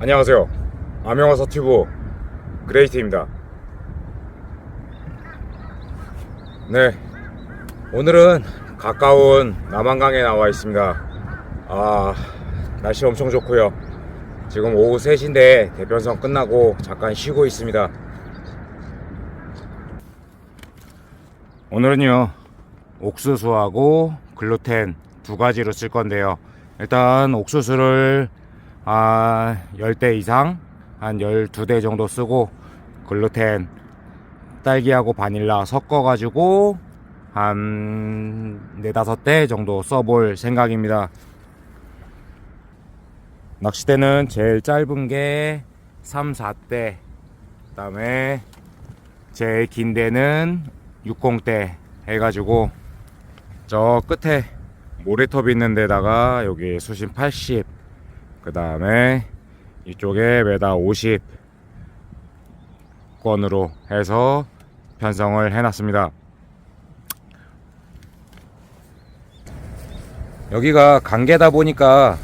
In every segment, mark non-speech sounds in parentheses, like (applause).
안녕하세요. 암영화서 튜브 그레이트입니다. 네, 오늘은 가까운 남한강에 나와 있습니다. 아, 날씨 엄청 좋고요. 지금 오후 3시인데 대변성 끝나고 잠깐 쉬고 있습니다. 오늘은요, 옥수수하고 글루텐 두 가지로 쓸 건데요. 일단 옥수수를 아, 10대 이상 한 12대 정도 쓰고 글루텐 딸기하고 바닐라 섞어 가지고 한 4, 5대 정도 써볼 생각입니다. 낚시대는 제일 짧은 게 3, 4대 그다음에 제일 긴 데는 60대 해가지고 저 끝에 모래톱 있는 데다가 여기 수심 80 그 다음에 이쪽에 메다 50 권으로 해서 편성을 해놨습니다. 여기가 강계다 보니까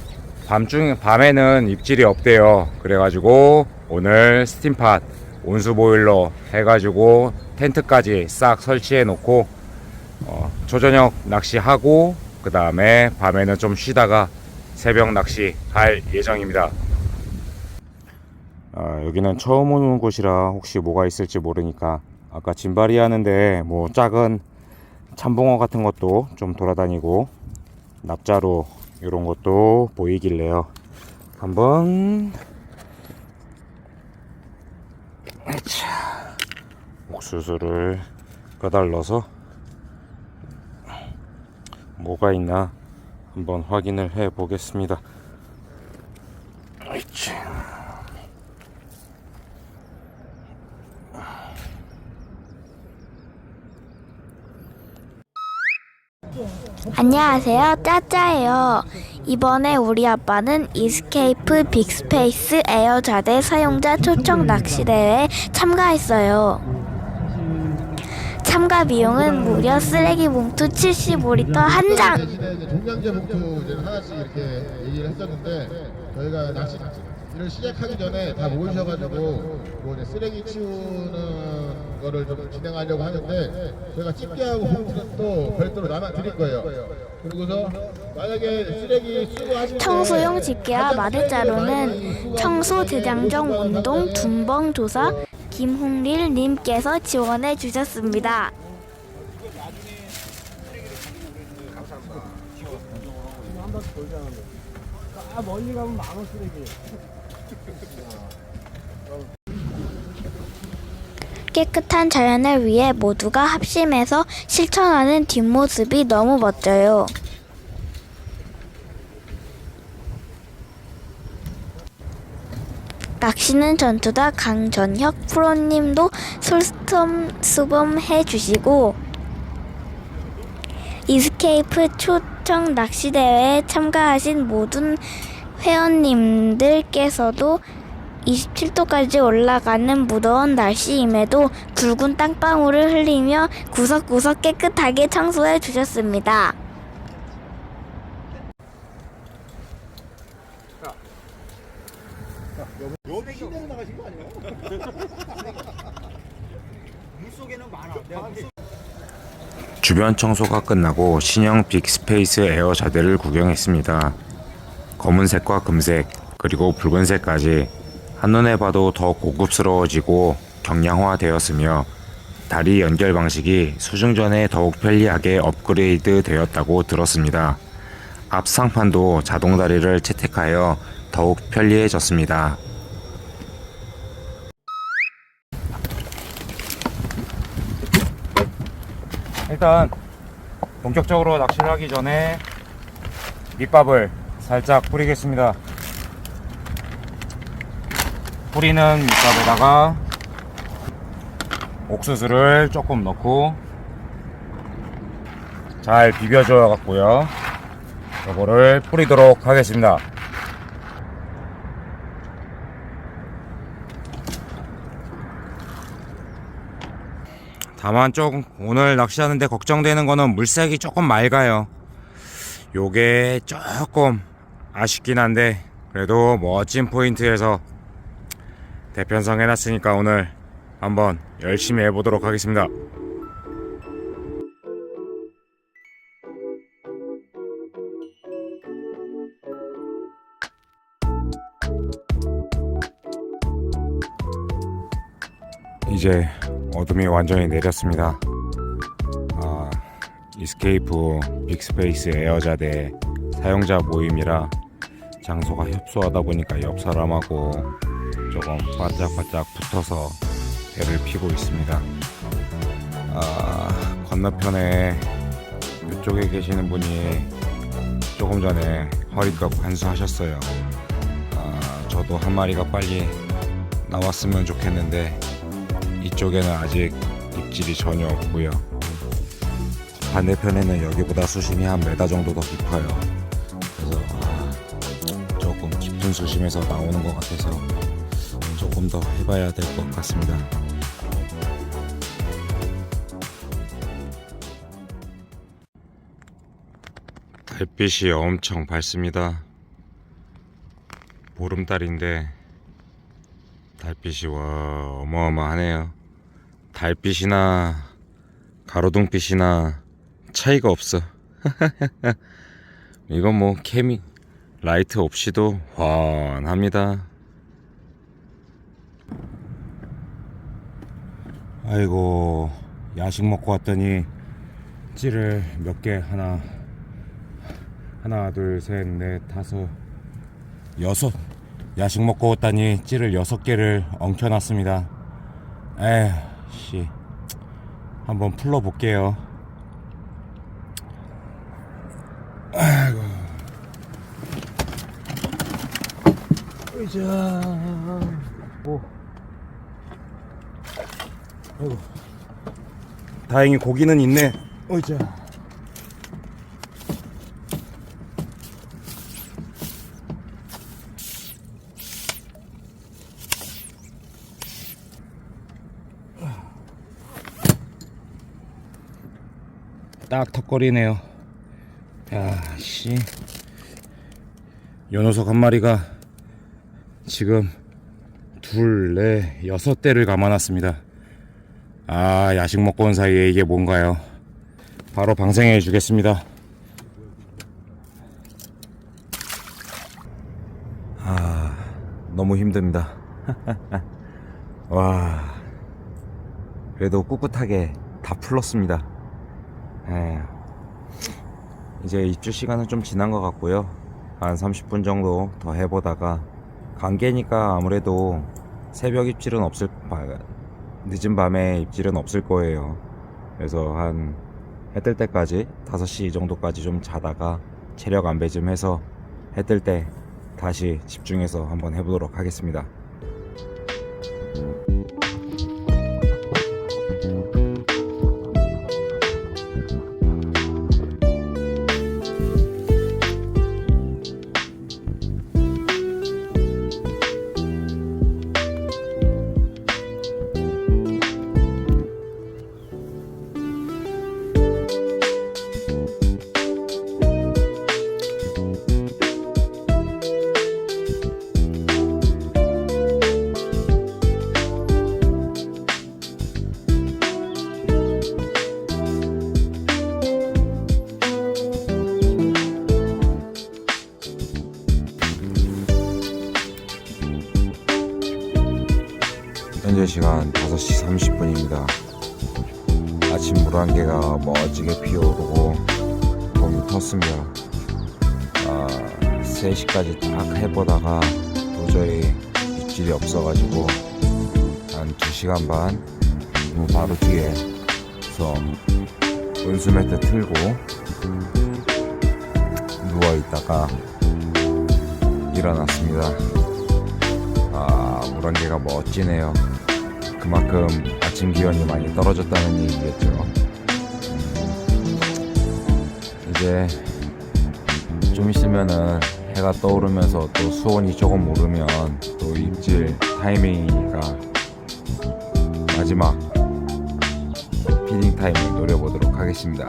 밤중 밤에는 입질이 없대요. 그래가지고 오늘 스팀팟 온수 보일러 해가지고 텐트까지 싹 설치해 놓고 어, 초저녁 낚시하고 그 다음에 밤에는 좀 쉬다가 새벽 낚시 할 예정입니다. 아, 여기는 처음 오는 곳이라 혹시 뭐가 있을지 모르니까 아까 진바리 하는데 뭐 작은 참붕어 같은 것도 좀 돌아다니고 납자로 이런 것도 보이길래요. 한번 자, 옥수수를 까달러서 뭐가 있나 한번 확인을 해 보겠습니다. 안녕하세요. 짜짜예요. 이번에 우리 아빠는 이스케이프 빅스페이스 에어 자대 사용자 초청 낚시 대회에 참가했어요. 참가 비용은 무려 쓰레기 봉투 75리터 한 장. 대신에 이제 종량제 봉투 이제 하나씩 이렇게 얘기를 했었는데 저희가 낚시 를 시작하기 전에 다 모이셔가지고 뭐 이제 쓰레기 치우는 거를 좀 진행하려고 하는데 저희가 집게하고 봉투는 또 별도로 나눠 드릴 거예요. 그리고서 만약에 쓰레기 수거하실 때 청소용 집게와 마대자루는 청소 대장정 운동 둔벙 조사 김홍릴 님께서 지원해 주셨습니다. 깨끗한 자연을 위해 모두가 합심해서 실천하는 뒷모습이 너무 멋져요. 낚시는 전투다 강전혁 프로님도 솔스톰 수범 해 주시고 이스케이프 초청 낚시 대회에 참가하신 모든 회원님들께서도 27도까지 올라가는 무더운 날씨임에도 굵은 땅방울을 흘리며 구석구석 깨끗하게 청소해 주셨습니다. 주변 청소가 끝나고 신형 빅스페이스 에어 자대를 구경했습니다. 검은색과 금색 그리고 붉은색까지 한눈에 봐도 더 고급스러워지고 경량화되었으며 다리 연결 방식이 수중전에 더욱 편리하게 업그레이드 되었다고 들었습니다. 앞 상판도 자동 다리를 채택하여 더욱 편리해졌습니다. 일단 본격적으로 낚시를 하기 전에 밑밥을 살짝 뿌리겠습니다. 뿌리는 밑밥에다가 옥수수를 조금 넣고 잘 비벼줘 갖고요. 이거를 뿌리도록 하겠습니다. 다만 좀 오늘 낚시하는데 걱정되는 거는 물색이 조금 맑아요. 요게 조금 아쉽긴 한데 그래도 멋진 포인트에서 대편성 해놨으니까 오늘 한번 열심히 해보도록 하겠습니다. 이제 어둠이 완전히 내렸습니다. 아, 이스케이프 빅스페이스 에어자대 사용자 모임이라 장소가 협소하다 보니까 옆 사람하고 조금 바짝바짝 붙어서 배를 피고 있습니다. 아, 건너편에 이쪽에 계시는 분이 조금 전에 허리가 관수하셨어요. 아, 저도 한 마리가 빨리 나왔으면 좋겠는데 이쪽에는 아직 입질이 전혀 없고요. 반대편에는 여기보다 수심이 한 메다 정도 더 깊어요. 그래서 아, 조금 깊은 수심에서 나오는 것 같아서 조금 더 해봐야 될 것 같습니다. 달빛이 엄청 밝습니다. 보름달인데 달빛이 와 어마어마하네요. 달빛이나 가로등빛이나 차이가 없어. (laughs) 이건 뭐 케미 라이트 없이도 환합니다. 아이고 야식 먹고 왔더니 찌를 몇 개 하나 하나 둘 셋 넷 다섯 여섯 야식 먹고 왔더니 찌를 여섯 개를 엉켜놨습니다. 에휴 씨 한번 풀러 볼게요. 아이고. 의자. 오. 아이고. 다행히 고기는 있네. 의자. 딱 턱걸이네요. 야, 씨. 요 녀석 한 마리가 지금 둘, 넷, 여섯 대를 감아놨습니다. 아, 야식 먹고 온 사이에 이게 뭔가요? 바로 방생해 주겠습니다. 아, 너무 힘듭니다. (laughs) 와, 그래도 꿋꿋하게 다 풀었습니다. 예. 이제 입주 시간은 좀 지난 것 같고요. 한 30분 정도 더 해보다가 관계니까 아무래도 새벽 입질은 없을 바- 늦은 밤에 입질은 없을 거예요. 그래서 한 해 뜰 때까지 5시 정도까지 좀 자다가 체력 안배 좀 해서 해 뜰 때 다시 집중해서 한번 해보도록 하겠습니다. 5시 30분입니다. 아침 물한 개가 멋지게 피어오르고 봄이 텄습니다. 아, 3시까지 딱 해보다가 도저히 입질이 없어가지고 한 2시간 반뭐 바로 뒤에서 온수 매트 틀고 누워있다가 일어났습니다. 아, 물안개가 멋지네요. 그만큼 아침 기온이 많이 떨어졌다는 얘기겠죠. 음, 이제 좀 있으면은 해가 떠오르면서 또 수온이 조금 오르면 또 입질 타이밍이가 마지막 피딩 타임을 노려보도록 하겠습니다.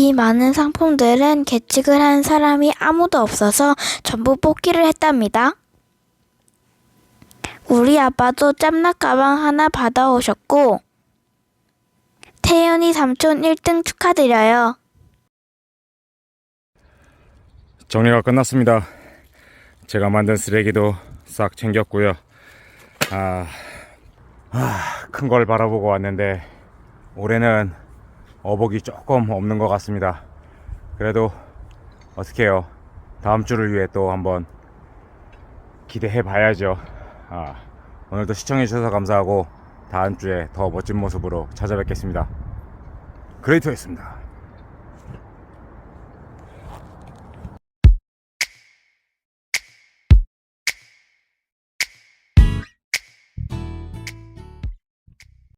이 많은 상품들은 계측을 한 사람이 아무도 없어서 전부 뽑기를 했답니다. 우리 아빠도 짬낙 가방 하나 받아오셨고, 태연이 삼촌 1등 축하드려요. 정리가 끝났습니다. 제가 만든 쓰레기도 싹 챙겼고요. 아, 큰걸 바라보고 왔는데 올해는 어복이 조금 없는 것 같습니다. 그래도 어떻게 해요? 다음 주를 위해 또 한번 기대해 봐야죠. 아, 오늘도 시청해 주셔서 감사하고 다음 주에 더 멋진 모습으로 찾아뵙겠습니다. 그레이트였습니다.